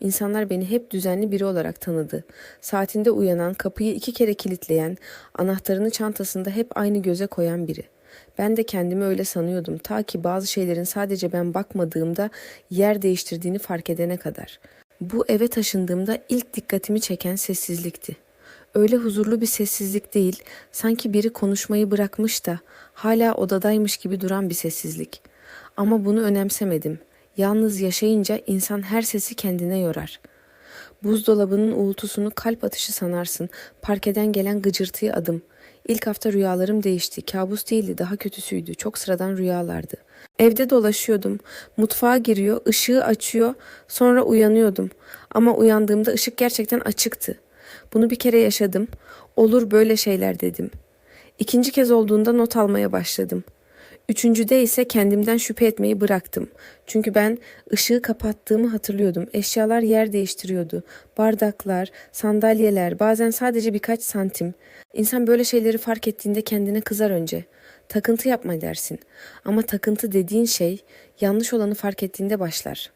İnsanlar beni hep düzenli biri olarak tanıdı. Saatinde uyanan, kapıyı iki kere kilitleyen, anahtarını çantasında hep aynı göze koyan biri. Ben de kendimi öyle sanıyordum ta ki bazı şeylerin sadece ben bakmadığımda yer değiştirdiğini fark edene kadar. Bu eve taşındığımda ilk dikkatimi çeken sessizlikti. Öyle huzurlu bir sessizlik değil, sanki biri konuşmayı bırakmış da hala odadaymış gibi duran bir sessizlik. Ama bunu önemsemedim. Yalnız yaşayınca insan her sesi kendine yorar. Buzdolabının uğultusunu kalp atışı sanarsın. Parkeden gelen gıcırtıyı adım. İlk hafta rüyalarım değişti. Kabus değildi, daha kötüsüydü. Çok sıradan rüyalardı. Evde dolaşıyordum. Mutfağa giriyor, ışığı açıyor. Sonra uyanıyordum. Ama uyandığımda ışık gerçekten açıktı. Bunu bir kere yaşadım. Olur böyle şeyler dedim. İkinci kez olduğunda not almaya başladım. Üçüncüde ise kendimden şüphe etmeyi bıraktım. Çünkü ben ışığı kapattığımı hatırlıyordum. Eşyalar yer değiştiriyordu. Bardaklar, sandalyeler, bazen sadece birkaç santim. İnsan böyle şeyleri fark ettiğinde kendine kızar önce. Takıntı yapma dersin. Ama takıntı dediğin şey yanlış olanı fark ettiğinde başlar.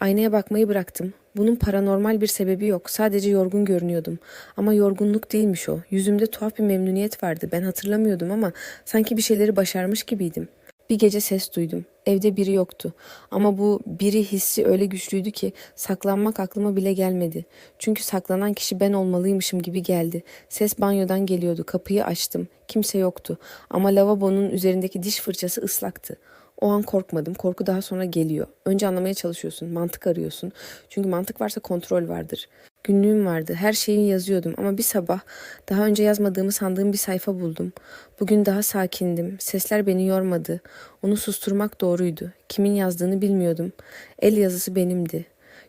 Aynaya bakmayı bıraktım. Bunun paranormal bir sebebi yok. Sadece yorgun görünüyordum. Ama yorgunluk değilmiş o. Yüzümde tuhaf bir memnuniyet vardı. Ben hatırlamıyordum ama sanki bir şeyleri başarmış gibiydim. Bir gece ses duydum. Evde biri yoktu. Ama bu biri hissi öyle güçlüydü ki saklanmak aklıma bile gelmedi. Çünkü saklanan kişi ben olmalıymışım gibi geldi. Ses banyodan geliyordu. Kapıyı açtım. Kimse yoktu. Ama lavabonun üzerindeki diş fırçası ıslaktı. O an korkmadım. Korku daha sonra geliyor. Önce anlamaya çalışıyorsun. Mantık arıyorsun. Çünkü mantık varsa kontrol vardır. Günlüğüm vardı. Her şeyi yazıyordum ama bir sabah daha önce yazmadığımı sandığım bir sayfa buldum. Bugün daha sakindim. Sesler beni yormadı. Onu susturmak doğruydu. Kimin yazdığını bilmiyordum. El yazısı benimdi.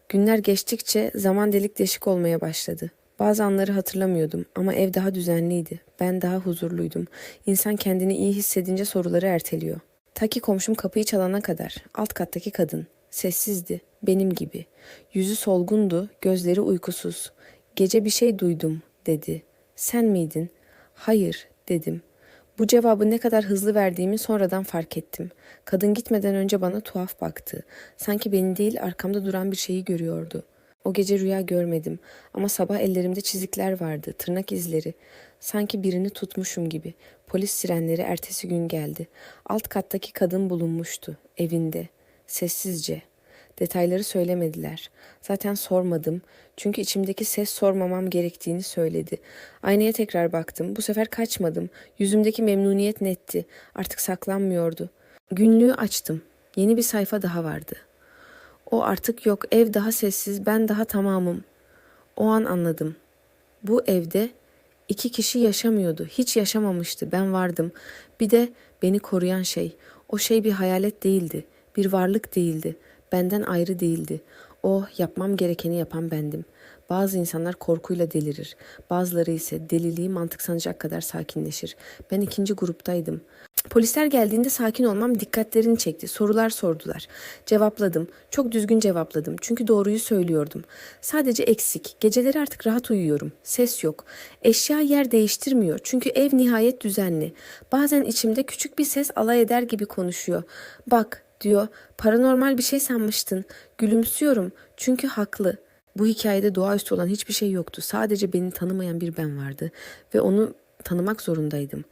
Günler geçtikçe zaman delik deşik olmaya başladı. Bazı anları hatırlamıyordum ama ev daha düzenliydi. Ben daha huzurluydum. İnsan kendini iyi hissedince soruları erteliyor. Ta ki komşum kapıyı çalana kadar. Alt kattaki kadın. Sessizdi. Benim gibi. Yüzü solgundu, gözleri uykusuz. Gece bir şey duydum, dedi. Sen miydin? Hayır, dedim. Bu cevabı ne kadar hızlı verdiğimi sonradan fark ettim. Kadın gitmeden önce bana tuhaf baktı. Sanki beni değil arkamda duran bir şeyi görüyordu. O gece rüya görmedim ama sabah ellerimde çizikler vardı, tırnak izleri. Sanki birini tutmuşum gibi. Polis sirenleri ertesi gün geldi. Alt kattaki kadın bulunmuştu, evinde. Sessizce. Detayları söylemediler. Zaten sormadım. Çünkü içimdeki ses sormamam gerektiğini söyledi. Aynaya tekrar baktım. Bu sefer kaçmadım. Yüzümdeki memnuniyet netti. Artık saklanmıyordu. Günlüğü açtım. Yeni bir sayfa daha vardı. O artık yok. Ev daha sessiz. Ben daha tamamım. O an anladım. Bu evde iki kişi yaşamıyordu. Hiç yaşamamıştı. Ben vardım. Bir de beni koruyan şey. O şey bir hayalet değildi. Bir varlık değildi. Benden ayrı değildi. O yapmam gerekeni yapan bendim. Bazı insanlar korkuyla delirir. Bazıları ise deliliği mantık sanacak kadar sakinleşir. Ben ikinci gruptaydım. Polisler geldiğinde sakin olmam dikkatlerini çekti. Sorular sordular. Cevapladım. Çok düzgün cevapladım. Çünkü doğruyu söylüyordum. Sadece eksik. Geceleri artık rahat uyuyorum. Ses yok. Eşya yer değiştirmiyor. Çünkü ev nihayet düzenli. Bazen içimde küçük bir ses alay eder gibi konuşuyor. Bak diyor. Paranormal bir şey sanmıştın. Gülümsüyorum. Çünkü haklı. Bu hikayede doğaüstü olan hiçbir şey yoktu. Sadece beni tanımayan bir ben vardı ve onu tanımak zorundaydım.